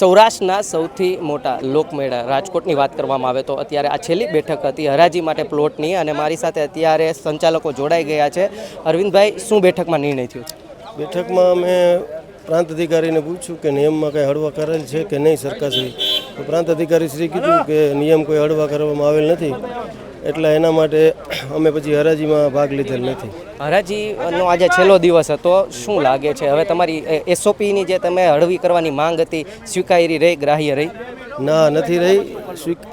સૌરાષ્ટ્રના સૌથી મોટા લોકમેળા રાજકોટની વાત કરવામાં આવે તો અત્યારે આ છેલ્લી બેઠક હતી હરાજી માટે પ્લોટની અને મારી સાથે અત્યારે સંચાલકો જોડાઈ ગયા છે. અરવિંદભાઈ, શું બેઠકમાં નિર્ણય થયો છે? બેઠકમાં અમે પ્રાંત અધિકારીને પૂછ્યું કે નિયમમાં કંઈ હળવા કરેલ છે કે નહીં સરકારશ્રી? પ્રાંત અધિકારી શ્રી કીધું કે નિયમ કોઈ હળવા કરવામાં આવેલ નથી. એટલે એના માટે અમે પછી હરાજીમાં ભાગ લીધેલ નથી. હરાજીનો આજે છેલ્લો દિવસ હતો. શું લાગે છે? હવે તમારી એસઓપીની જે તમે હળવી કરવાની માંગ હતી સ્વીકારી રહી ગ્રાહ્ય રહી? ના નથી રહી.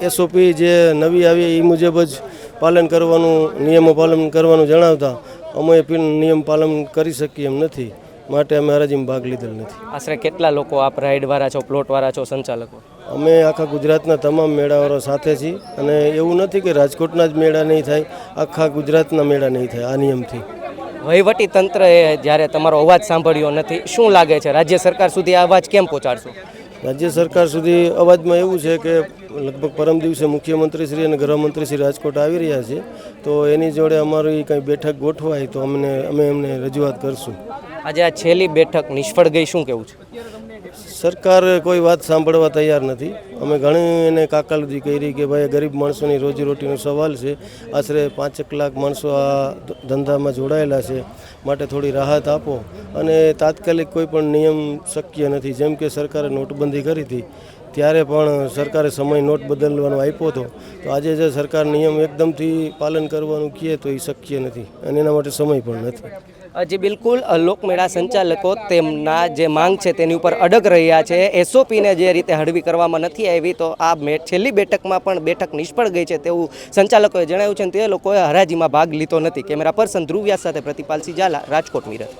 એસઓપી જે નવી આવી એ મુજબ જ પાલન કરવાનું નિયમો પાલન કરવાનું જણાવતા અમે નિયમ પાલન કરી શકીએ એમ નથી. માટે અમે હરાજીમાં ભાગ લીધેલ નથી. આશરે કેટલા લોકો આપ રાઈડવાળા છો પ્લોટવાળા છો સંચાલકો? અમે આખા ગુજરાતના તમામ મેળાઓ સાથે છીએ અને એવું નથી કે રાજકોટના જ મેળા નહીં થાય આખા ગુજરાતના મેળા નહીં થાય આ નિયમથી. વહીવટી તંત્રએ જ્યારે તમારો અવાજ સાંભળ્યો નથી શું લાગે છે? રાજ્ય સરકાર સુધી આ અવાજ કેમ પહોંચાડશો? રાજ્ય સરકાર સુધી અવાજમાં એવું છે કે લગભગ પરમ દિવસે મુખ્યમંત્રી શ્રી અને ગૃહમંત્રી શ્રી રાજકોટ આવી રહ્યા છે તો એની જોડે અમારી કંઈ બેઠક ગોઠવાય તો અમને અમે એમને રજૂઆત કરશું. આજે આ છેલ્લી બેઠક નિષ્ફળ ગઈ શું કેવું છે? સરકાર કોઈ વાત સાંભળવા તૈયાર નથી. અમે ઘણી એને કાકાલદી કરી કે ભાઈ, ગરીબ માણસોની રોજીરોટીનો સવાલ છે. આશરે પાંચેક લાખ માણસો આ ધંધામાં જોડાયેલા છે. માટે થોડી રાહત આપો. અને તાત્કાલિક કોઈ પણ નિયમ શક્ય નથી. જેમ કે સરકારે નોટબંધી કરી હતી. ત્યારે પણ સરકારે સમય નોટ બદલવાનો આપ્યો હતો. તો આજે જે સરકાર નિયમ એકદમથી પાલન કરવાનું કહે તો એ શક્ય નથી અને એના માટે સમય પણ નથી. હજી બિલકુલ. લોકમેળા સંચાલકો તેમના જે માંગ છે તેની ઉપર અડગ રહ્યા છે. એસઓપીને જે રીતે હળવી કરવામાં નથી આવી, તો આ છેલ્લી બેઠકમાં પણ બેઠક નિષ્ફળ ગઈ છે તેવું સંચાલકોએ જણાવ્યું છે તે લોકોએ હરાજીમાં ભાગ લીધો નથી. કેમેરા પર્સન ધ્રુવ્યા સાથે પ્રતિપાલસિંહ ઝાલા, રાજકોટ મિરર